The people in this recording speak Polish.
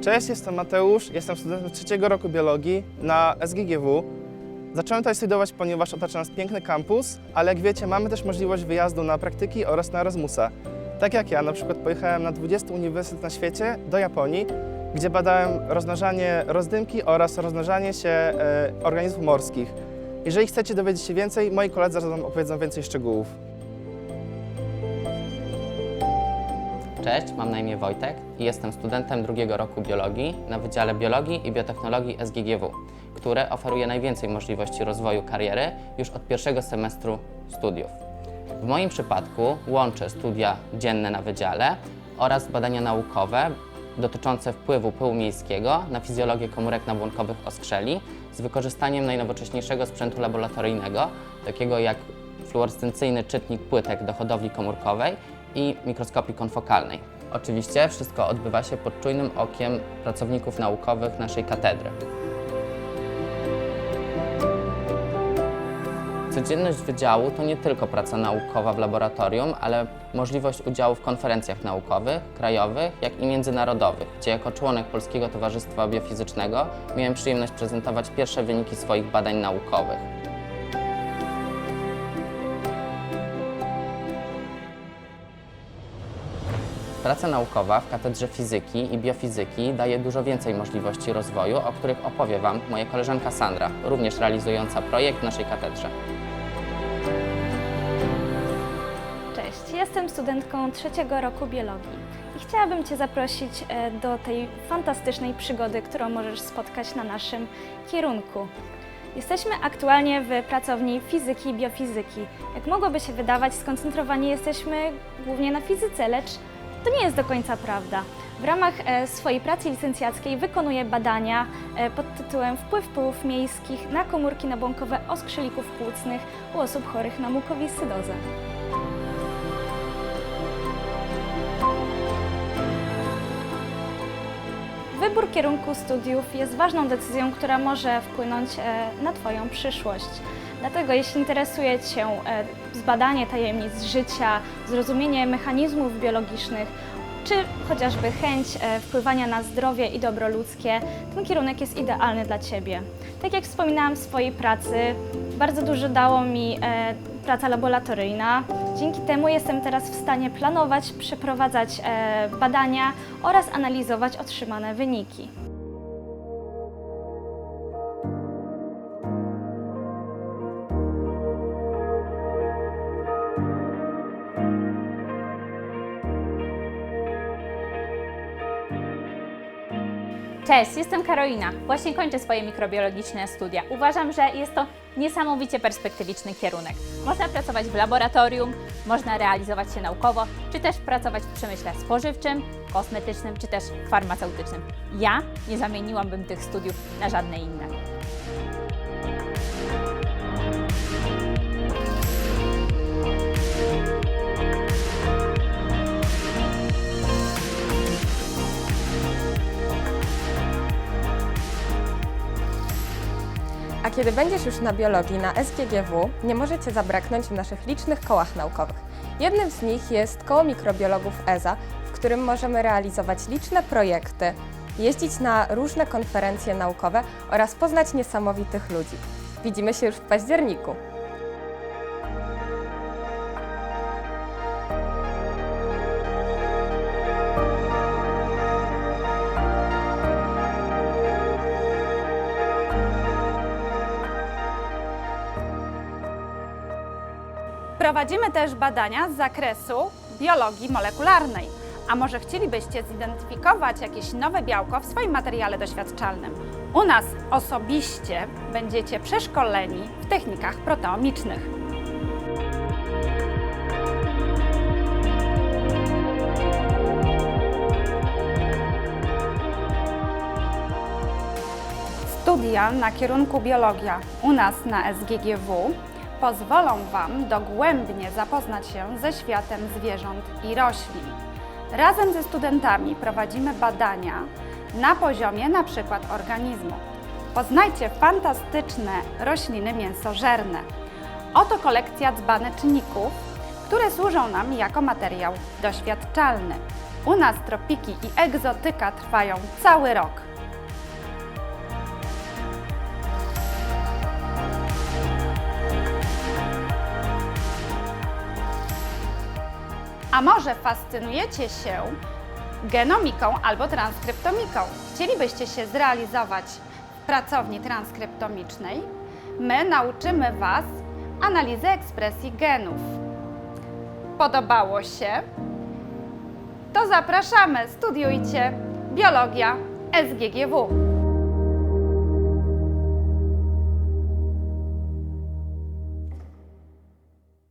Cześć, jestem Mateusz, jestem studentem trzeciego roku biologii na SGGW. Zacząłem tutaj studiować, ponieważ otacza nas piękny kampus, ale jak wiecie, mamy też możliwość wyjazdu na praktyki oraz na Erasmusa. Tak jak ja, na przykład pojechałem na 20 uniwersytet na świecie do Japonii, gdzie badałem rozmnażanie rozdymki oraz rozmnażanie się e, organizmów morskich. Jeżeli chcecie dowiedzieć się więcej, moi koledzy zaraz Wam opowiedzą więcej szczegółów. Cześć, mam na imię Wojtek i jestem studentem drugiego roku biologii na Wydziale Biologii i Biotechnologii SGGW, które oferuje najwięcej możliwości rozwoju kariery już od pierwszego semestru studiów. W moim przypadku łączę studia dzienne na wydziale oraz badania naukowe dotyczące wpływu pyłu miejskiego na fizjologię komórek nabłonkowych oskrzeli z wykorzystaniem najnowocześniejszego sprzętu laboratoryjnego, takiego jak fluorescencyjny czytnik płytek do hodowli komórkowej i mikroskopii konfokalnej. Oczywiście wszystko odbywa się pod czujnym okiem pracowników naukowych naszej katedry. Codzienność wydziału to nie tylko praca naukowa w laboratorium, ale możliwość udziału w konferencjach naukowych, krajowych, jak i międzynarodowych, gdzie jako członek Polskiego Towarzystwa Biofizycznego miałem przyjemność prezentować pierwsze wyniki swoich badań naukowych. Praca naukowa w Katedrze Fizyki i Biofizyki daje dużo więcej możliwości rozwoju, o których opowie Wam moja koleżanka Sandra, również realizująca projekt w naszej katedrze. Cześć, jestem studentką trzeciego roku biologii i chciałabym Cię zaprosić e, do tej fantastycznej przygody, którą możesz spotkać na naszym kierunku. Jesteśmy aktualnie w pracowni fizyki i biofizyki. Jak mogłoby się wydawać, skoncentrowani jesteśmy głównie na fizyce, lecz to nie jest do końca prawda. W ramach e, swojej pracy licencjackiej wykonuję badania e, pod tytułem Wpływ pyłów miejskich na komórki nabłonkowe oskrzylików płucnych u osób chorych na mukowiscydozę. Wybór kierunku studiów jest ważną decyzją, która może wpłynąć e, na Twoją przyszłość. Dlatego jeśli interesuje Cię e, zbadanie tajemnic życia, zrozumienie mechanizmów biologicznych, czy chociażby chęć e, wpływania na zdrowie i dobro ludzkie, ten kierunek jest idealny dla Ciebie. Tak jak wspominałam w swojej pracy, bardzo dużo dało mi e, praca laboratoryjna. Dzięki temu jestem teraz w stanie planować, przeprowadzać badania oraz analizować otrzymane wyniki. Cześć, jestem Karolina. Właśnie kończę swoje mikrobiologiczne studia. Uważam, że jest to niesamowicie perspektywiczny kierunek. Można pracować w laboratorium, można realizować się naukowo, czy też pracować w przemyśle spożywczym, kosmetycznym, czy też farmaceutycznym. Ja nie zamieniłabym tych studiów na żadne inne. Kiedy będziesz już na biologii na SGGW, nie możecie zabraknąć w naszych licznych kołach naukowych. Jednym z nich jest Koło Mikrobiologów EZA, w którym możemy realizować liczne projekty, jeździć na różne konferencje naukowe oraz poznać niesamowitych ludzi. Widzimy się już w październiku. Prowadzimy też badania z zakresu biologii molekularnej. A może chcielibyście zidentyfikować jakieś nowe białko w swoim materiale doświadczalnym? U nas osobiście będziecie przeszkoleni w technikach proteomicznych. Studia na kierunku biologia u nas na SGGW pozwolą Wam dogłębnie zapoznać się ze światem zwierząt i roślin. Razem ze studentami prowadzimy badania na poziomie przykład organizmu. Poznajcie fantastyczne rośliny mięsożerne. Oto kolekcja dzbaneczników, które służą nam jako materiał doświadczalny. U nas tropiki i egzotyka trwają cały rok. A może fascynujecie się genomiką albo transkryptomiką? Chcielibyście się zrealizować w pracowni transkryptomicznej? My nauczymy Was analizy ekspresji genów. Podobało się? To zapraszamy, studiujcie Biologia SGGW.